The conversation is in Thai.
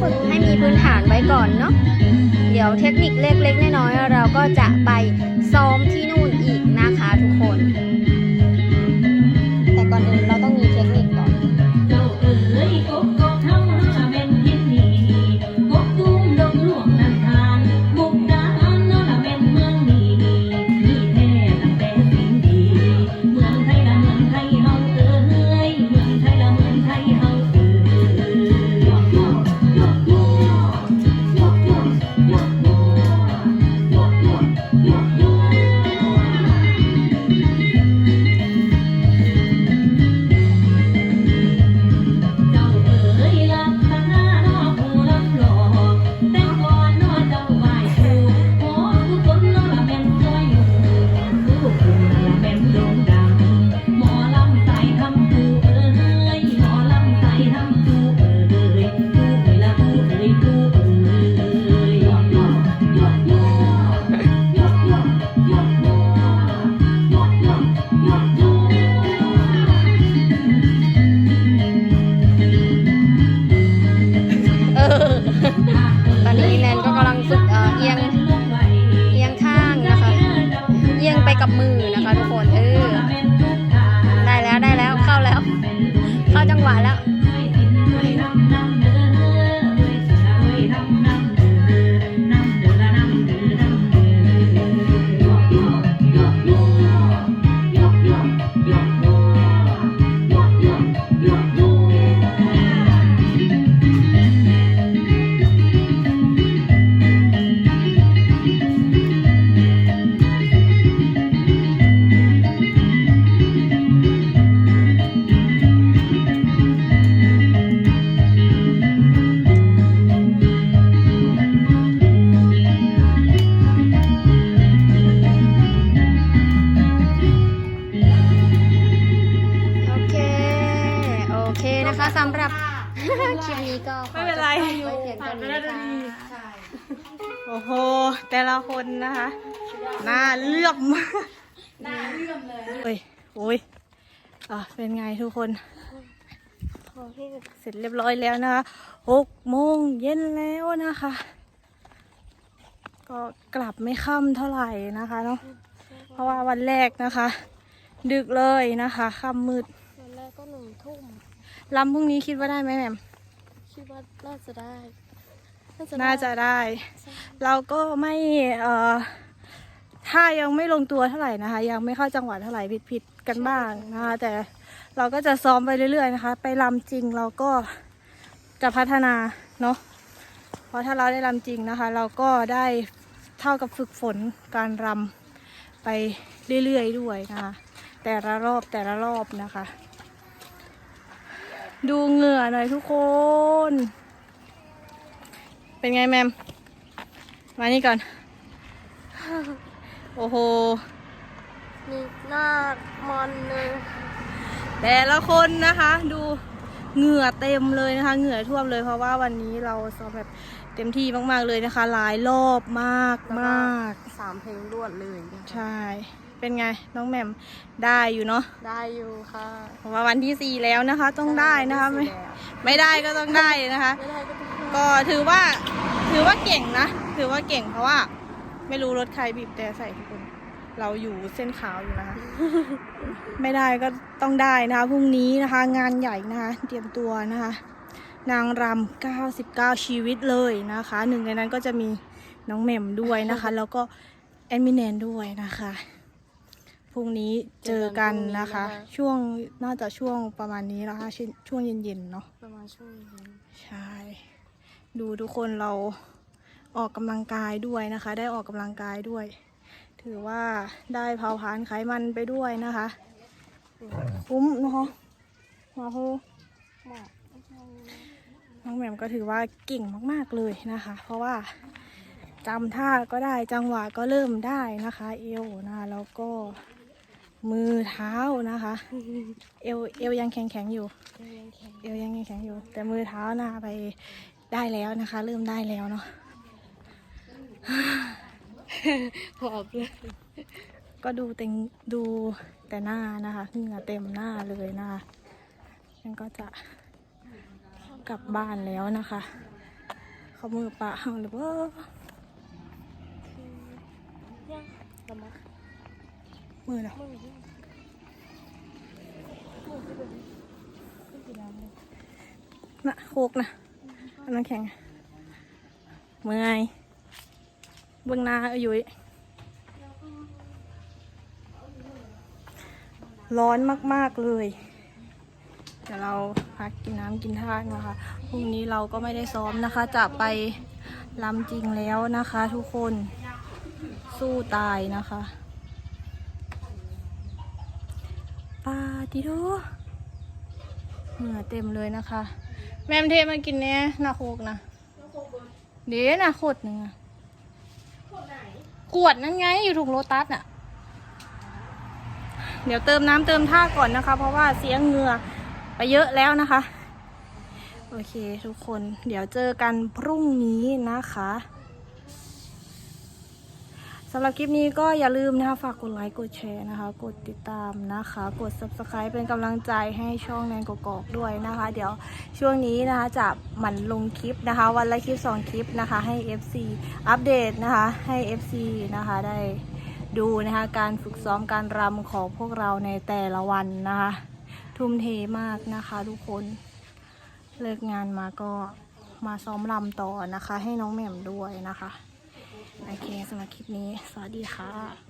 ฝึกให้มีพื้นฐานไว้ก่อนเนาะเดี๋ยวเทคนิคเล็กๆน้อยๆเราก็จะไปซ้อมที่ มือนะคะทุกคน เออ ได้แล้วได้แล้วเข้าแล้ว เข้าจังหวะแล้ว นะคะสำหรับคลิปนี้ก็ขอไม่เป็นไร จบไว้เพียงเท่านี้ค่ะโอ้โห แต่ละคนนะคะหน้าเลื่อมมากหน้าเลื่อมเลย โอ้ยโอ้ยอะเป็นไงทุกคน เสร็จเรียบร้อยแล้วนะคะหกโมงเย็นแล้วนะคะ ก็กลับไม่ค่ำเท่าไหร่นะคะเนาะ เพราะว่าวันแรกนะคะ ดึกเลยนะคะค่ำมืดวันแร กก็หนึ่งทุ่มลำพรุ่งนี้คิดว่าได้ไหมแหม่มคิดว่าน่าจะได้ น่าจะได้เราก็ไม่เอ่อถ้ายังไม่ลงตัวเท่าไหร่นะคะ ยังไม่เข้าจังหวะเท่าไหร่ผิดผิดๆกันบ้างนะคะ แต่เราก็จะซ้อมไปเรื่อยๆนะคะ ไปลำจริงเราก็จะพัฒนาเนาะเพราะถ้าเราได้ลำจริงนะคะ เราก็ได้เท่ากับฝึกฝนการรำไปเรื่อยๆด้วยนะคะ แต่ละรอบแต่ละรอบนะคะ ดูเหงื่อหน่อยทุกคน เป็นไงแมม มานี่ก่อน โอ้โหนี่หน้ามอนเลยแต่ละคนนะคะดูเหงื่อเต็มเลยนะคะ เหงื่อท่วมเลยเพราะว่าวันนี้เราซ้อมแบบเต็มที่มาก ๆ เลยนะคะ หลายรอบมากมากสามเพลงรวดเลยใช่ เป็นไงน้องแหม่มได้อยู่เนาะได้อยู่ค่ะเพราะว่าวันที่สี่แล้วนะคะ ต้องได้นะคะไม่ไม่ได้ก็ต้องได้นะคะ ไม่ได้ก็ต้องก็ถือว่าถือว่าเก่งนะ ถือว่าเก่งเพราะว่า ไม่รู้รถใครบีบแต่ใส่ทุกคนเราอยู่เส้นขาวอยู่นะคะ ไม่ได้ก็ต้องได้นะคะพรุ่งนี้นะคะ งานใหญ่นะคะ เตรียมตัวนะคะ นางรำ99 ชีวิตเลยนะคะ หนึ่งในนั้นก็จะมีน้องแหม่มด้วยนะคะ แล้วก็แอดมินแนนด้วยนะคะ พรุ่งนี้เจอกันนะคะ ช่วงน่าจะช่วงประมาณนี้นะคะช่วงเย็นๆเนาะประมาณช่วงนี้ใช่เดูทุกคนเราออกกำลังกายด้วยนะคะ ได้ออกกำลังกายด้วย ถือว่าได้เผาผลาญไขมันไปด้วยนะคะคุ้มนะคะมาเพื่อน้องแหม่มก็ถือว่าเก่งมากๆเลยนะคะ เพราะว่าจำท่าก็ได้จังหวะก็เริ่มได้นะคะ เอวนะคะแล้วก็ มือเท้านะคะ เอวเอวยังแข็งแข็งๆอยู่ เอวยังแข็งๆอยู่ แต่มือเท้าหน้าไปได้แล้วนะคะ เริ่มได้แล้วเนาะหอบเลยก็ดูเต็งดูแต่หน้านะคะเหงื่อเต็มหน้าเลยนะคะฉันก็จะกลับบ้านแล้วนะคะ เขามือปะหังหรือว่าละ มือนะน่ะโคกนะอันนั้นแข็งเมื่อยเบื้องหน้าอายู่ยร้อนมาก ๆ เลย เดี๋ยวเราพักกินน้ำกินท่านะคะ พรุ่งนี้เราก็ไม่ได้ซ้อมนะคะ จะไปลำจริงแล้วนะคะทุกคน สู้ตายนะคะ ปาติโดเหงื่อเต็มเลยนะคะ แม่มเทมากินเนี้ยนาโคกนะเดี๋ยวนะขวดหนึ่งอะขวดนั่นไงอยู่ถุงโลตัสอะเดี๋ยวเติมน้ำเติมท่าก่อนนะคะ เพราะว่าเสียงเหงื่อไปเยอะแล้วนะคะ โอเคทุกคนเดี๋ยวเจอกันพรุ่งนี้นะคะำหรับคลิปนี้ก็อย่าลืมนะคะ ฝากกดไลค์ กดแชร์นะคะ กดติดตามนะคะ กด subscribe เป็นกำลังใจให้ช่องแนนกกอกด้วยนะคะ เดี๋ยวช่วงนี้นะคะจะหมั่นลงคลิปนะคะ วันละคลิป 2 คลิปนะคะ ให้ FC อัปเดตนะคะ ให้ FC นะคะได้ดูนะคะ การฝึกซ้อมการรำของพวกเราในแต่ละวันนะคะ ทุ่มเทมากนะคะทุกคน เลิกงานมาก็มาซ้อมรำต่อนะคะ ให้น้องแหม่มด้วยนะคะ โอเคสำหรับคลิปนี้ สวัสดีค่ะ